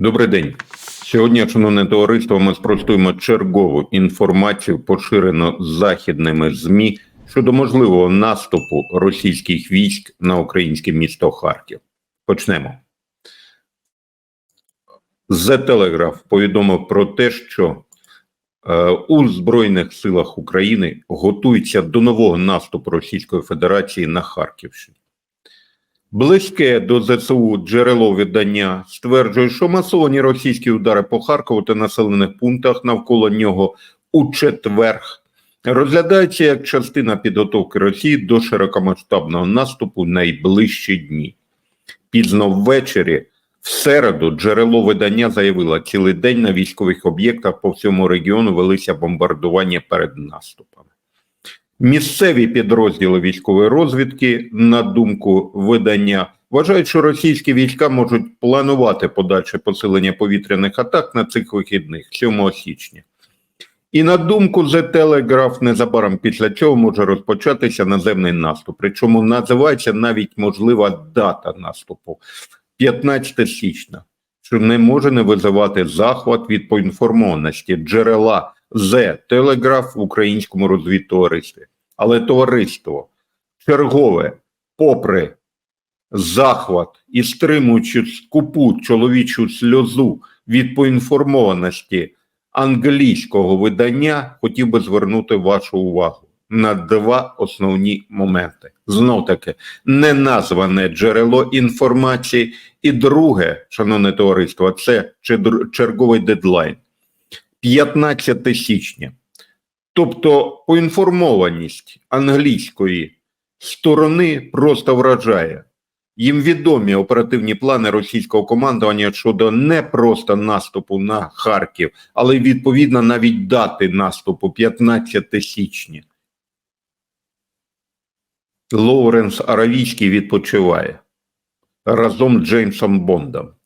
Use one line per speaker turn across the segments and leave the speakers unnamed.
Добрий день. Сьогодні, шановне товариство, ми спростуємо чергову інформацію, поширену західними ЗМІ щодо можливого наступу російських військ на українське місто Харків. Почнемо. The Telegraph повідомив про те, що е, у Збройних силах України готується до нового наступу Російської Федерації на Харківщину. Близьке до ЗСУ джерело видання стверджує, що масовані російські удари по Харкову та населених пунктах навколо нього у четверг розглядаються як частина підготовки Росії до широкомасштабного наступу найближчі дні. Пізно ввечері, в середу, джерело видання заявило, цілий день на військових об'єктах по всьому регіону велися бомбардування перед наступами. Місцеві підрозділи військової розвідки, на думку видання, вважають, що російські війська можуть планувати подальше посилення повітряних атак на цих вихідних 7 січня. І на думку The Telegraph, незабаром після цього може розпочатися наземний наступ. Причому називається навіть можлива дата наступу 15 січня, що не може не визивати захват від поінформованості джерела The Telegraph в українському розвідтоваристві. Але товариство чергове, попри захват і стримуючи скупу чоловічу сльозу від поінформованості англійського видання, хотів би звернути вашу увагу на два основні моменти. Знов таки, неназване джерело інформації, і друге, шановне товариство, це чер- черговий дедлайн. 15 січня. Тобто поінформованість англійської сторони просто вражає. Їм відомі оперативні плани російського командування щодо не просто наступу на Харків, але й відповідно навіть дати наступу 15 січня. Лоуренс Аравійський відпочиває разом з Джеймсом Бондом.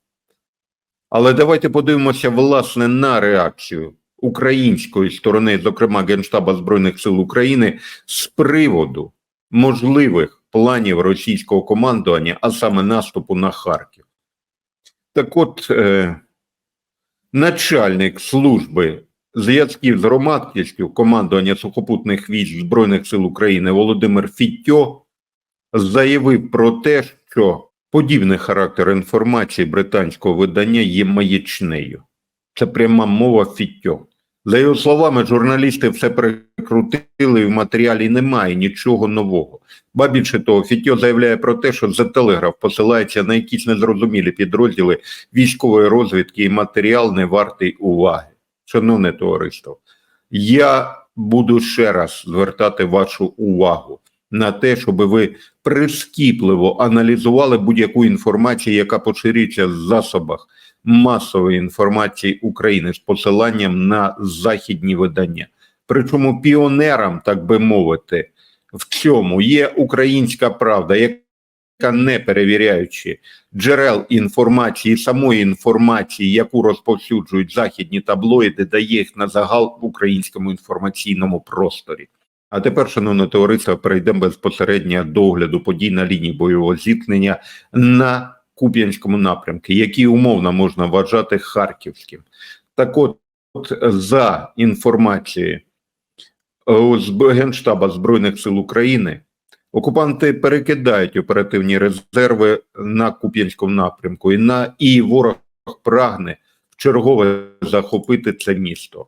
Але давайте подивимося власне на реакцію української сторони, зокрема Генштаба Збройних сил України, з приводу можливих планів російського командування, а саме наступу на Харків. Так от, е, начальник служби зв'язків з громадськістю командування сухопутних військ Збройних сил України Володимир Фіттьо заявив про те, що подібний характер інформації британського видання є маячнею. Це пряма мова Фіттьо. За його словами, журналісти все перекрутили, і в матеріалі немає нічого нового. Ба більше того, Фіттьо заявляє про те, що за телеграф посилається на якісь незрозумілі підрозділи військової розвідки і матеріал не вартий уваги. Шановне товариство, я буду ще раз звертати вашу увагу на те, щоб ви прискіпливо аналізували будь-яку інформацію, яка поширюється в засобах масової інформації України з посиланням на західні видання. Причому піонерам, так би мовити, в цьому є українська правда, яка не перевіряючи джерел інформації, самої інформації, яку розповсюджують західні таблоїди, дає їх на загал в українському інформаційному просторі. А тепер, шановне товариство, перейдемо безпосередньо до огляду подій на лінії бойового зіткнення на Куп'янському напрямку, який умовно можна вважати харківським. Так от, за інформацією з Генштаба Збройних сил України, окупанти перекидають оперативні резерви на Куп'янському напрямку, і на і ворог прагне вчергове захопити це місто.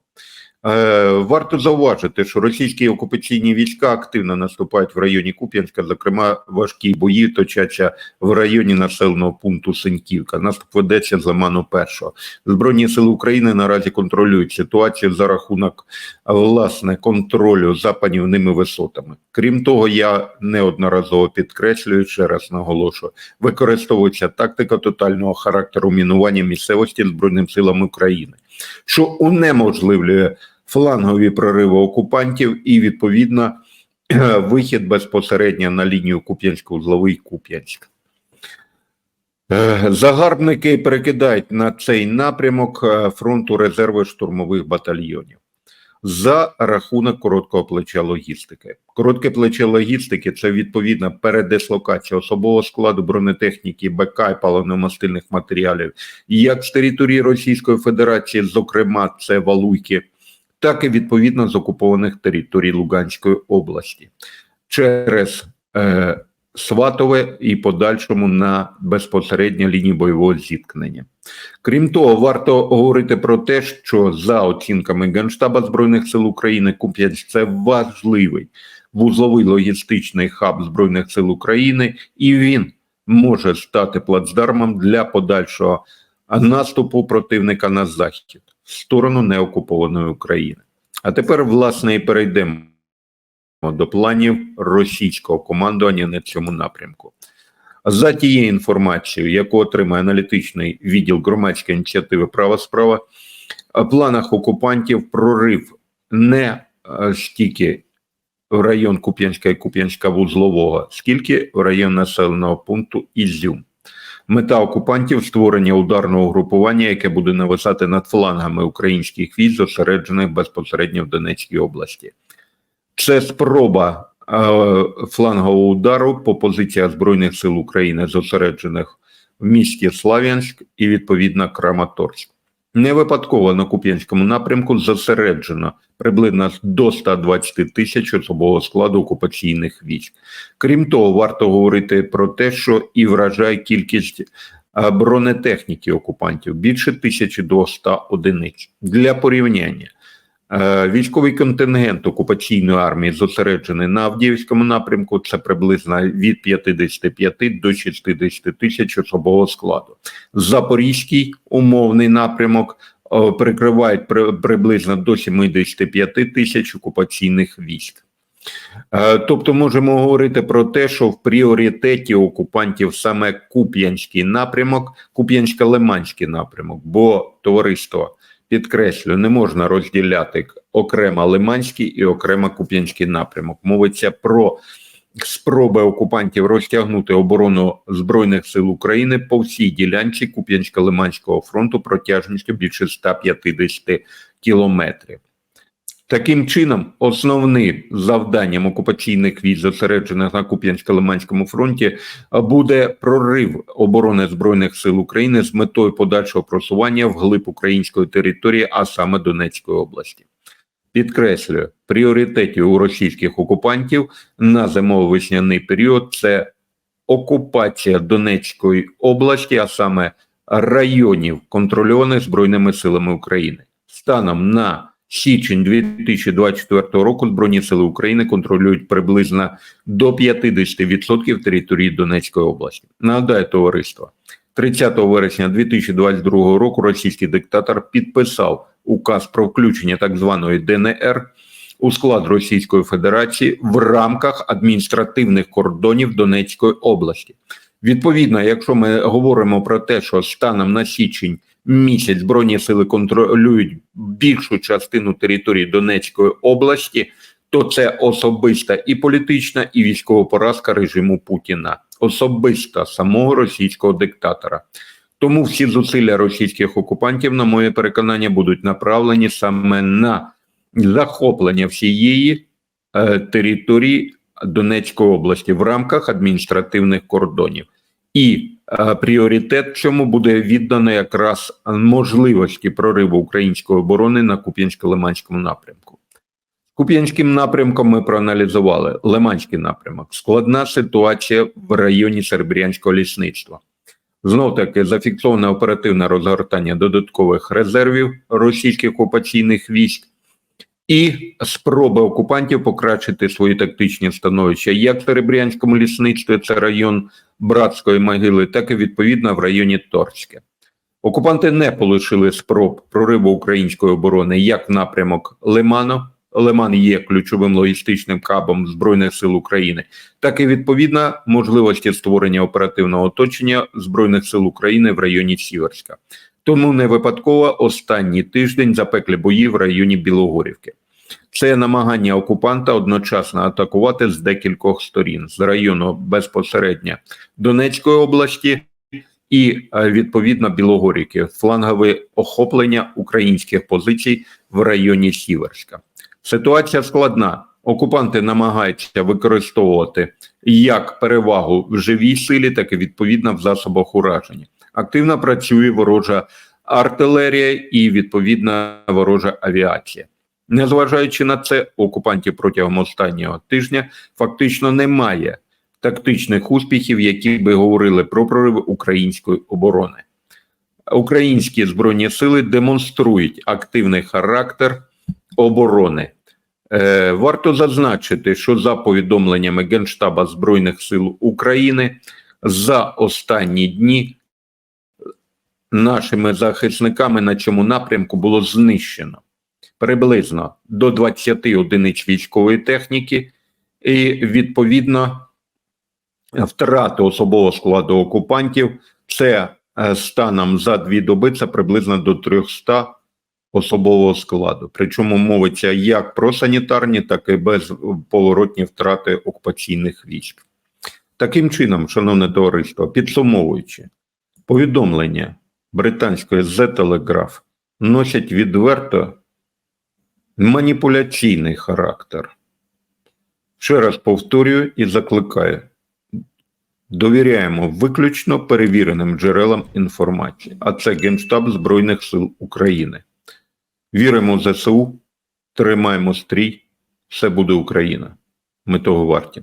Е, Варто зауважити, що російські окупаційні війська активно наступають в районі Куп'янська. Зокрема, важкі бої точаться в районі населеного пункту Синьківка. Наступ ведеться з Лиману першого. Збройні сили України наразі контролюють ситуацію за рахунок власне контролю за панівними висотами. Крім того, я неодноразово підкреслюю ще раз наголошую, використовується тактика тотального характеру мінування місцевості збройним силам України, що унеможливлює флангові прориви окупантів і відповідно вихід безпосередньо на лінію Куп'янсько-Узловий Куп'янськ. Е, Загарбники перекидають на цей напрямок е, фронту резерви штурмових батальйонів. за рахунок короткого плеча логістики. Коротке плече логістики це відповідна передислокація особового складу бронетехніки, БК і паливно-мастильних матеріалів, як з території Російської Федерації, зокрема, це Валуйки, так і відповідно з окупованих територій Луганської області через е, Сватове і подальшому на безпосередньо лінії бойового зіткнення. Крім того, варто говорити про те, що за оцінками Генштаба Збройних сил України Куп'янськ – це важливий вузловий логістичний хаб Збройних сил України, і він може стати плацдармом для подальшого наступу противника на захід в сторону неокупованої України. А тепер, власне, і перейдемо до планів російського командування на цьому напрямку. За тією інформацією, яку отримає аналітичний відділ громадської ініціативи Права справа, в планах окупантів прорив не е, стільки в район Куп'янська і Куп'янська вузлового, скільки в район населеного пункту Ізюм. Мета окупантів створення ударного групування, яке буде нависати над флангами українських військ, зосереджених безпосередньо в Донецькій області. Це спроба е, флангового удару по позиціях Збройних сил України, зосереджених в місті Слав'янськ і відповідно Краматорськ. Не випадково на Куп'янському напрямку зосереджено приблизно до 120 тисяч особового складу окупаційних військ. Крім того, варто говорити про те, що і вражає кількість бронетехніки окупантів більше 1200 одиниць. Для порівняння Військовий контингент окупаційної армії зосереджений на Авдіївському напрямку. Це приблизно від 55 до 60 тисяч особового складу. Запорізький умовний напрямок е, прикривають приблизно до 75 тисяч окупаційних військ. Е, Тобто можемо говорити про те, що в пріоритеті окупантів саме Куп'янський напрямок, Куп'янсько-Лиманський напрямок, бо товариство підкреслю, не можна розділяти окремо Лиманський і окремо Куп'янський напрямок. Мовиться про спроби окупантів розтягнути оборону Збройних сил України по всій ділянці Куп'янсько-Лиманського фронту протяжністю більше 150 кілометрів. Таким чином, основним завданням окупаційних військ, зосереджених на Куп'янсько-Лиманському фронті, буде прорив оборони збройних сил України з метою подальшого просування вглиб української території, а саме Донецької області. Підкреслюю, пріоритетів у російських окупантів на зимово-весняний період це окупація Донецької області, а саме районів, контрольованих збройними силами України. Станом на січень 2024 року Збройні сили України контролюють приблизно до 50% території Донецької області. Нагадаю, товариство, 30 вересня 2022 року російський диктатор підписав указ про включення так званої ДНР у склад Російської Федерації в рамках адміністративних кордонів Донецької області. Відповідно, якщо ми говоримо про те, що станом на січень місяць збройні сили контролюють більшу частину території Донецької області, то це особиста і політична, і військова поразка режиму Путіна, особиста самого російського диктатора. Тому всі зусилля російських окупантів, на моє переконання, будуть направлені саме на захоплення всієї е, території Донецької області в рамках адміністративних кордонів. І пріоритет чому буде віддано якраз можливості прориву української оборони на Куп'янсько-Лиманському напрямку. Куп'янським напрямком ми проаналізували Лиманський напрямок. Складна ситуація в районі Серебрянського лісництва. Знов таки зафіксоване оперативне розгортання додаткових резервів російських окупаційних військ і спроби окупантів покращити свої тактичні становища як в Серебрянському лісництві, це район Братської могили, так і відповідно в районі Торське. Окупанти не полишили спроб прориву української оборони як напрямок Лиману. Лиман є ключовим логістичним кабом Збройних сил України, так і відповідно можливості створення оперативного оточення Збройних сил України в районі Сіверська. Тому не випадково останній тиждень запеклі бої в районі Білогорівки. Це намагання окупанта одночасно атакувати з декількох сторін з району безпосередньо Донецької області і е, відповідно Білогорівки, флангове охоплення українських позицій в районі Сіверська. Ситуація складна. Окупанти намагаються використовувати як перевагу в живій силі, так і відповідно в засобах ураження. Активно працює ворожа артилерія і відповідна ворожа авіація. Незважаючи на це, окупантів протягом останнього тижня фактично немає тактичних успіхів, які би говорили про прориви української оборони. Українські збройні сили демонструють активний характер оборони. Е, варто зазначити, що за повідомленнями Генштаба Збройних сил України за останні дні нашими захисниками на цьому напрямку було знищено приблизно до 20 одиниць військової техніки, і відповідно втрати особового складу окупантів це е, станом за дві доби це приблизно до 300 особового складу. Причому мовиться як про санітарні, так і безповоротні втрати окупаційних військ. Таким чином, шановне товариство, підсумовуючи, повідомлення британської The Telegraph носять відверто маніпуляційний характер. Ще раз повторюю і закликаю. Довіряємо виключно перевіреним джерелам інформації, а це Генштаб Збройних сил України. Віримо в ЗСУ, тримаємо стрій, все буде Україна. Ми того варті.